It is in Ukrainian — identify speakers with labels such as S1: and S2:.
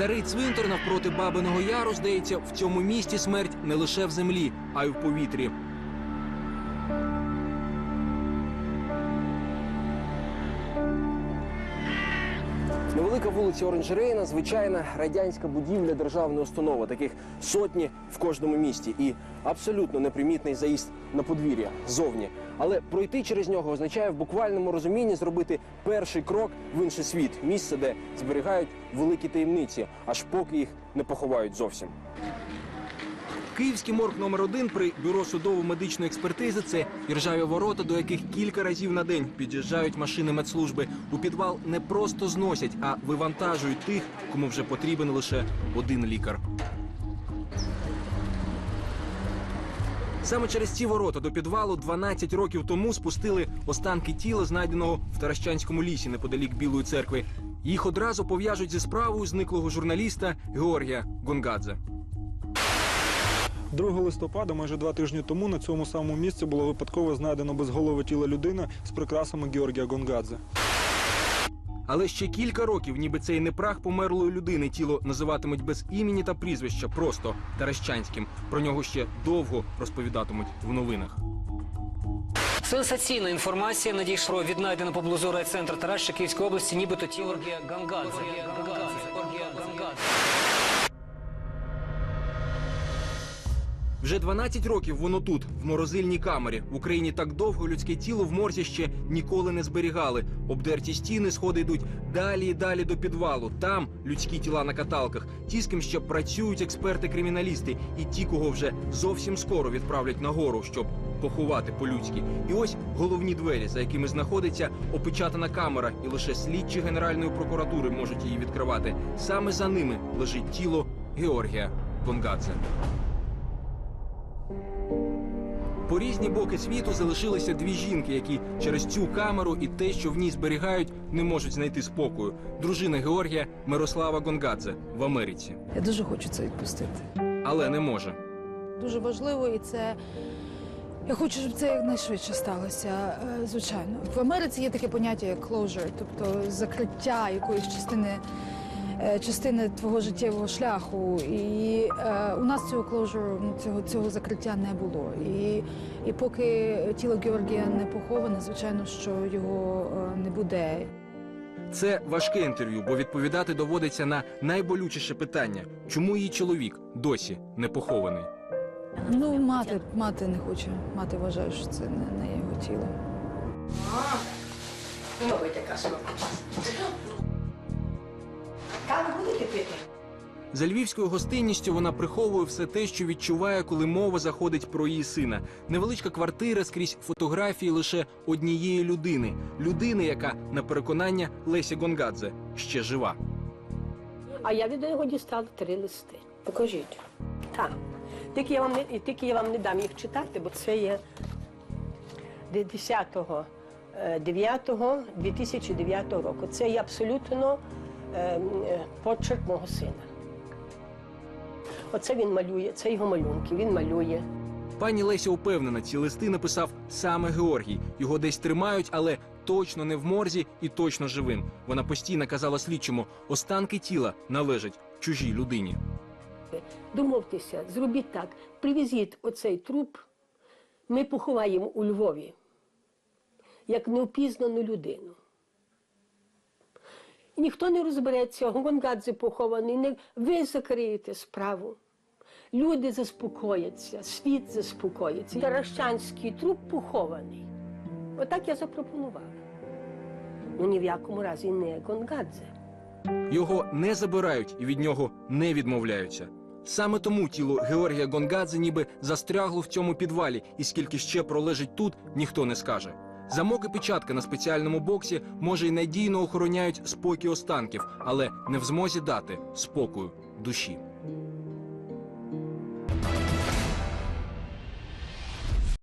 S1: Старий цвинтар навпроти Бабиного Яру, здається, в цьому місті смерть не лише в землі, а й в повітрі. Невелика вулиця Оранжерейна, звичайна радянська будівля державної установи. Таких сотні в кожному місті. І абсолютно непримітний заїзд на подвір'я зовні. Але пройти через нього означає в буквальному розумінні зробити перший крок в інший світ, місце, де зберігають великі таємниці, аж поки їх не поховають зовсім. Київський морг номер один при бюро судово-медичної експертизи це іржаві ворота, до яких кілька разів на день під'їжджають машини медслужби. У підвал не просто зносять, а вивантажують тих, кому вже потрібен лише один лікар. Саме через ці ворота до підвалу 12 років тому спустили останки тіла, знайденого в Таращанському лісі неподалік Білої церкви. Їх одразу пов'яжуть зі справою зниклого журналіста Георгія Гонгадзе.
S2: 2 листопада, майже два тижні тому, на цьому самому місці було випадково знайдено безголове тіло людини з прикрасами Георгія Гонгадзе.
S1: Але ще кілька років, ніби цей не прах померлої людини, тіло називатимуть без імені та прізвища, просто Таращанським. Про нього ще довго розповідатимуть в новинах.
S3: Сенсаційна інформація надійшла від найденого поблизу райцентру Тараща Київської області, нібито тіло Георгія Гангадзе.
S1: Вже 12 років воно тут, в морозильній камері. В Україні так довго людське тіло в морзі ще ніколи не зберігали. Обдерті стіни, сходи йдуть далі і далі до підвалу. Там людські тіла на каталках. Ті, з ким ще працюють експерти-криміналісти, і ті, кого вже зовсім скоро відправлять нагору, щоб поховати по-людськи. І ось головні двері, за якими знаходиться опечатана камера, і лише слідчі Генеральної прокуратури можуть її відкривати. Саме за ними лежить тіло Георгія Гонгадзе. По різні боки світу залишилися дві жінки, які через цю камеру і те, що в ній зберігають, не можуть знайти спокою. Дружина Георгія Мирослава Гонгадзе в Америці,
S4: Я дуже хочу це відпустити.
S1: але не може.
S4: Дуже важливо, і це я хочу, щоб це якнайшвидше сталося. Е, Звичайно, в Америці є таке поняття як closure, тобто закриття якоїсь частини. Е, Частини твого життєвого шляху, і е, у нас цього closure, ну, цього цього закриття не було. І, і поки тіло Георгія не поховане, звичайно, що його е, не буде.
S1: Це важке інтерв'ю, бо відповідати доводиться на найболючіше питання: чому її чоловік досі не похований?
S4: Ну, мати, мати не хоче. Мати вважає, що це не, не його тіло.
S5: Пробуйте кашу. Каву будете пити?
S1: За львівською гостинністю вона приховує все те, що відчуває, коли мова заходить про її сина. Невеличка квартира скрізь фотографії лише однієї людини. Людини, яка на переконання Лесі Гонгадзе ще жива.
S5: А я від його дістала три листи. Покажіть. Так. Тільки я вам не, тільки я вам не дам їх читати, бо це є 10 9 2009 року. Це є абсолютно почерк мого сина. Оце він малює, це його малюнки, він малює.
S1: Пані Леся упевнена, ці листи написав саме Георгій. Його десь тримають, але точно не в морзі і точно живим. Вона постійно казала слідчому, останки тіла належать чужій людині.
S5: Домовтеся, зробіть так, привезіть оцей труп, ми поховаємо у Львові, як неопізнану людину. Ніхто не розбереться, Гонгадзе похований, не... ви закриєте справу. Люди заспокояться, світ заспокоїться. Таращанський труп похований. Отак я запропонувала. Ну ні в якому разі не Гонгадзе.
S1: Його не забирають і від нього не відмовляються. Саме тому тіло Георгія Гонгадзе ніби застрягло в цьому підвалі, і скільки ще пролежить тут, ніхто не скаже. Замок і печатка на спеціальному боксі може й надійно охороняють спокій останків, але не в змозі дати спокою душі.